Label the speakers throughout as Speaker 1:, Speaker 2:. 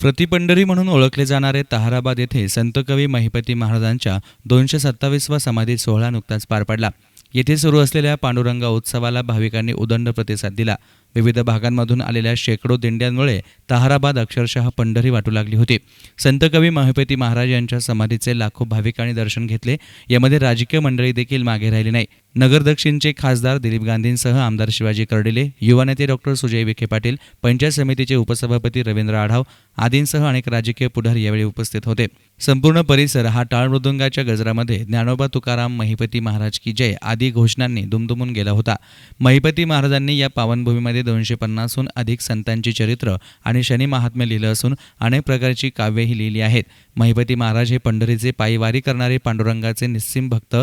Speaker 1: प्रतिपंढरी म्हणून ओळखले जाणारे तहाराबाद येथे संत कवी महिपती महाराजांच्या दोनशे सत्तावीसवा समाधी सोहळा नुकताच पार पडला. येथे सुरू असलेल्या पांडुरंगा उत्सवाला भाविकांनी उदंड प्रतिसाद दिला. विविध भागांमधून आलेल्या शेकडो दिंड्यांमुळे तहाराबाद अक्षरशः पंढरी वाटू लागली होती. संत कवी महिपती महाराज यांच्या समाधीचे लाखो भाविकांनी दर्शन घेतले. यामध्ये राजकीय मंडळी देखील मागे राहिली नाही. नगर दक्षिणचे खासदार दिलीप गांधींसह आमदार शिवाजी कर्डिले युवा नेते डॉक्टर सुजय विखे पाटील पंचायत समितीचे उपसभापती रवींद्र आढाव आदींसह अनेक राजकीय पुढारी यावेळी उपस्थित होते. संपूर्ण परिसर हा टाळ मृदुंगाच्या गजरामध्ये ज्ञानोबा तुकाराम महिपती महाराज की जय आदी घोषणांनी दुमदुमून गेला होता. महिपती महाराजांनी या पावनभूमीमध्ये दोनशे पन्नासहून अधिक संतांची चरित्र आणि शनी महात्म्य लिहिलं असून अनेक प्रकारची काव्यही लिहिली आहेत. महिपती महाराज हे पंढरीचे पायी वारी करणारे पांडुरंगाचे निस्सिम भक्त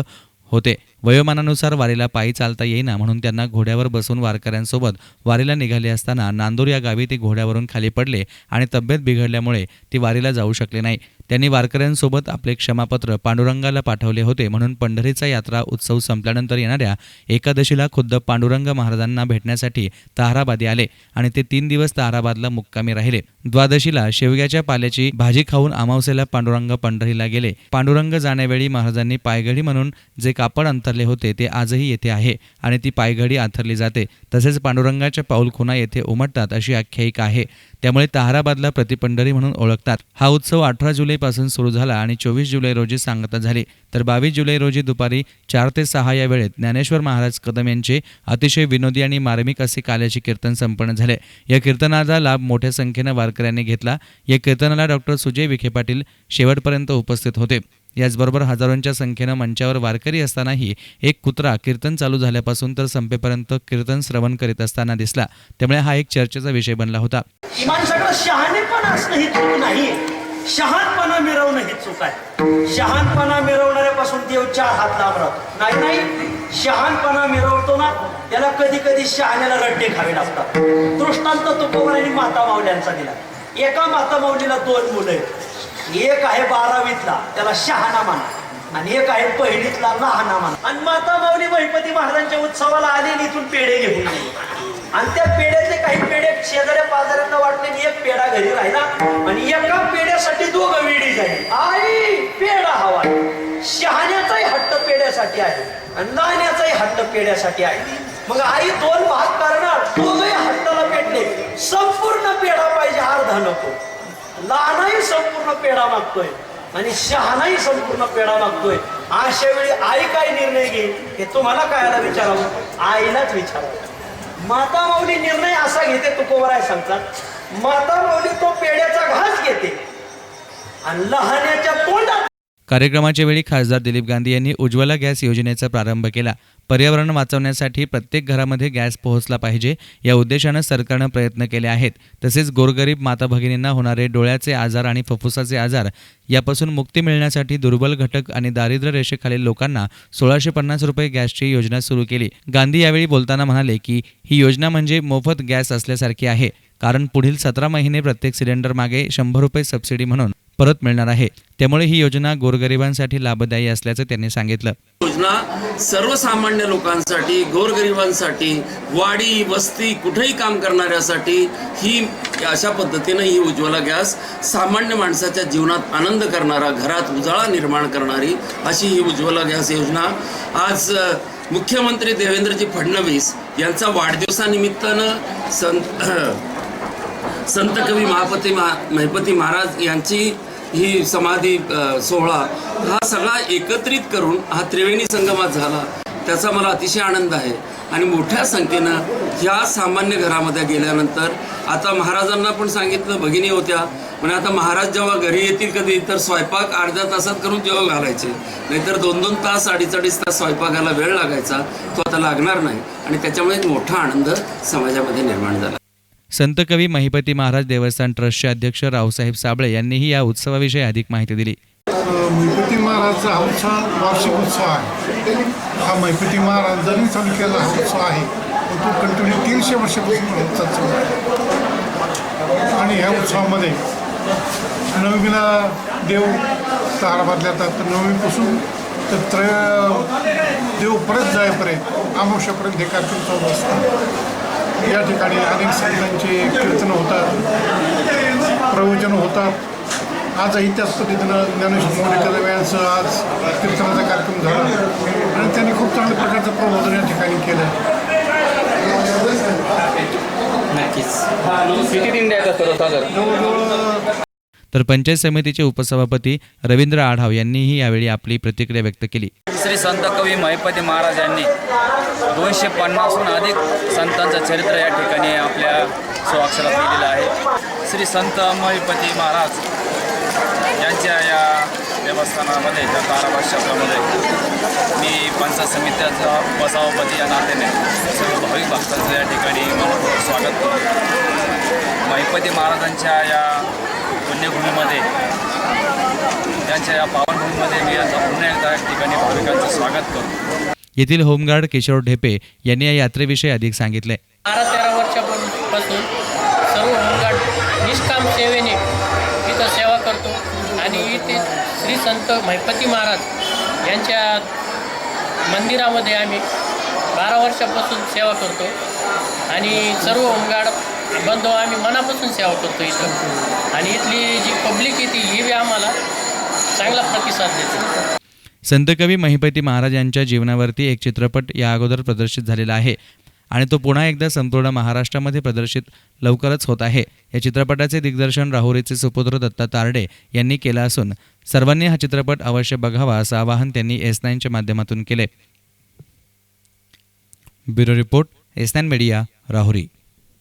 Speaker 1: होते. वयोमानानुसार वारीला पायी चालता येईना म्हणून त्यांना घोड्यावर बसून वारकऱ्यांसोबत वारीला निघाले असताना नांदूर या गावी ते घोड्यावरून खाली पडले आणि तब्येत बिघडल्यामुळे ती वारीला जाऊ शकले नाही. त्यांनी वारकऱ्यांसोबत आपले क्षमापत्र पांडुरंगाला पाठवले होते म्हणून पंढरीचा यात्रा उत्सव संपल्यानंतर येणाऱ्या एकादशीला खुद्द पांडुरंग महाराजांना भेटण्यासाठी ताहराबादी आले आणि ते तीन दिवस ताहराबादला मुक्कामी राहिले. द्वादशीला शेवग्याच्या पाल्याची भाजी खाऊन अमावस्याला पांडुरंग पंढरीला गेले. पांडुरंग जाण्यावेळी महाराजांनी पायघडी म्हणून जे कापड अंतर अंतरले होते ते आजही येथे आहे आणि ती पायघडी आथरली जाते. तसेच पांडुरंगाच्या पाऊलखुणा येथे उमटतात अशी आख्यायिका आहे. त्यामुळे ताहराबादला प्रतिपंढरी म्हणून ओळखतात. हा उत्सव अठरा जुलैपासून सुरू झाला आणि चोवीस जुलै रोजी सांगता झाली. तर बावीस जुलै रोजी दुपारी चार ते सहा या वेळेत ज्ञानेश्वर महाराज कदम यांचे अतिशय विनोदी आणि मार्मिक असे काल्याचे कीर्तन संपन्न झाले. या कीर्तनाचा लाभ मोठ्या संख्येनं वारकऱ्यांनी घेतला. या कीर्तनाला डॉक्टर सुजय विखे पाटील शेवटपर्यंत उपस्थित होते. याचबरोबर हजारोंच्या संख्येनं मंचावर वारकरी असतानाही एक कुत्रा कीर्तन चालू झाल्यापासून तर संपेपर्यंत कीर्तन श्रवण करीत असताना दिसला. त्यामुळे हा एक चर्चेचा विषय बनला होता.
Speaker 2: माणसाकडं शहाणेपणा असणं ही चूक नाही. शहाणपणा मिरवणं ही चूक आहे. शहाणपणा मिरवणाऱ्यापासून देव चार हात लांब राहतो नाही नाही. शहाणपणा मिरवतो ना त्याला कधी कधी शहाण्याला रड्डे खावे लागतात. दृष्टांत तुकोबर आणि माता माऊल्यांचा दिला. एका माता माऊलीला दोन मुलं आहेत. एक आहे बारावीतला त्याला शहाणा म्हणा. आणि एक आहे पहिलीतला लहाना म्हणा. आणि माता माऊली महिपती महाराजांच्या उत्सवाला आली आणि इथून पेढे घेऊन आणि त्या पेढ्यातले काही पेढे शेजाऱ्या पाजाऱ्यांना वाटले की एक पेढा घरी राहिला आणि एका पेढ्यासाठी दोघं विडी झाली. आई पेढा हवा. शहाण्याचाही हट्ट पेढ्यासाठी आहे आणि नाण्याचाही हट्ट पेढ्यासाठी आहे. मग आई दोन भाग करणार. दोघंही हट्टाला पेटले. संपूर्ण पेढा पाहिजे अर्धा नको. लहानाही संपूर्ण पेढा मागतोय आणि शहाणाही संपूर्ण पेढा मागतोय. अशा वेळी आई काय निर्णय घेईल हे तुम्हाला कायला विचारावं. आईलाच विचारावं. माता माऊली निर्णय असा घेते तुकोबराय सांगतात. माता माऊली तो पेड्याचा घास घेते. आणि लहाण्याच्या तोंडात
Speaker 1: कार्यक्रमाच्या वेळी खासदार दिलीप गांधी यांनी उज्ज्वला गॅस योजनेचा प्रारंभ केला. पर्यावरण वाचवण्यासाठी प्रत्येक घरामध्ये गॅस पोहोचला पाहिजे या उद्देशानं सरकारनं प्रयत्न केले आहेत. तसेच गोरगरीब माता भगिनींना होणारे डोळ्याचे आजार आणि फुफ्फुसाचे आजार यापासून मुक्ती मिळण्यासाठी दुर्बल घटक आणि दारिद्र्य रेषेखालील लोकांना सोळाशे पन्नास रुपये गॅसची योजना सुरू केली. गांधी यावेळी बोलताना म्हणाले की ही योजना म्हणजे मोफत गॅस असल्यासारखी आहे. कारण पुढील सतरा महिने प्रत्येक सिलेंडर मागे शंभर रुपये सबसिडी म्हणून परत मिळणार आहे. त्यामुळे ही योजना गोरगरिबांसाठी लाभदायी असल्याचं त्यांनी सांगितलं.
Speaker 3: योजना सर्वसामान्य लोकांसाठी गोरगरिबांसाठी वाडी वस्ती कुठेही काम करणाऱ्यासाठी ही अशा पद्धतीनं ही उज्ज्वला गॅस सामान्य माणसाच्या जीवनात आनंद करणारा घरात उजाळा निर्माण करणारी अशी ही उज्ज्वला गॅस योजना. आज मुख्यमंत्री देवेंद्रजी फडणवीस यांचा वाढदिवसानिमित्तानं संत संत कवी महापती महा महिपती महाराज यांची ही समाधी सोहळा हा सगळा एकत्रित करून हा त्रिवेणी संगमात झाला. त्याचा मला अतिशय आनंद आहे. आणि मोठ्या संख्येनं ह्या सामान्य घरामध्ये गेल्यानंतर आता महाराजांना पण सांगितलं भगिनी होत्या. म्हणजे आता महाराज जेव्हा घरी येतील कधी तर स्वयंपाक अर्ध्या तासात करून जेव्हा घालायचे. नाहीतर दोन दोन तास अडीच अडीच तास स्वयंपाकाला वेळ लागायचा. तो आता लागणार नाही. आणि त्याच्यामुळे एक मोठा आनंद समाजामध्ये निर्माण झाला.
Speaker 1: संत कवी महिपती महाराज देवस्थान ट्रस्टचे अध्यक्ष रावसाहेब साबळे यांनीही या उत्सवाविषयी अधिक माहिती दिली.
Speaker 4: महिपती महाराजचा हा उत्सव वार्षिक उत्सव आहे. हा मैपती महाराजांनी चालू केला हा उत्सव आहे तो कंटिन्यू तीनशे वर्षापासून होत चालू आहे. आणि ह्या उत्सवामध्ये नवमीला देव ताराबादल्या जातात. तर नवमीपासून तर त्रय देव परत जायपर्यंत आमुष्यापर्यंत हे कार्यक्रम चालू असतात. या ठिकाणी अनेक संतांचे कीर्तन होतात प्रवचन होतात. आजही त्याच पद्धतीनं ज्ञानेश्वर मोडेकर यांचं आज कीर्तनाचा कार्यक्रम झाला आणि त्यांनी खूप चांगल्या प्रकारचं प्रबोधन या ठिकाणी केलं.
Speaker 5: नक्कीच. किती येतात सर्व साधारण
Speaker 4: जवळजवळ
Speaker 1: तर पंचायत समितीचे उपसभापती रवींद्र आढाव यांनीही यावेळी आपली प्रतिक्रिया व्यक्त केली.
Speaker 6: श्री संत कवी महिपती महाराज यांनी दोनशे पन्नासहून अधिक संतांचं चरित्र या ठिकाणी आपल्या स्वाक्षरात लिहिलेलं आहे. श्री संत महिपती महाराज यांच्या या देवस्थानामध्ये त्या ताराबाद क्षेत्रामध्ये मी पंचायत समित्याचा उपसभापती या नात्याने सर्व भाविक भक्तांचं या ठिकाणी मनपूर्वक स्वागत करतो. महिपती महाराजांच्या या पुण्यभूमीमध्ये त्यांच्या या पावनभूमीमध्ये मी आता पुन्हा एकदा या ठिकाणी भाविकांचं स्वागत करतो.
Speaker 1: येथील होमगार्ड किशोर ढेपे यांनी या यात्रेविषयी अधिक सांगितले.
Speaker 7: बारा तेरा वर्षापासून सर्व होमगार्ड निष्काम सेवेने इथं सेवा करतो. आणि इथे श्री संत महिपती महाराज यांच्या मंदिरामध्ये आम्ही बारा वर्षापासून सेवा करतो. आणि सर्व होमगार्ड बंधू आम्ही मनापासून सेवा करतो इथं. आणि इथली जी पब्लिक येते ही बी आम्हाला चांगला प्रतिसाद देते.
Speaker 1: संतकवी महिपती महाराज यांच्या जीवनावरती एक चित्रपट या अगोदर प्रदर्शित झालेला आहे. आणि तो पुन्हा एकदा संपूर्ण महाराष्ट्रामध्ये प्रदर्शित लवकरच होत आहे. या चित्रपटाचे दिग्दर्शन राहुरीचे सुपुत्र दत्ता तारडे यांनी केलं असून सर्वांनी हा चित्रपट अवश्य बघावा असं आवाहन त्यांनी एस नाईनच्या माध्यमातून केले. Bureau report S nine media Rahuri.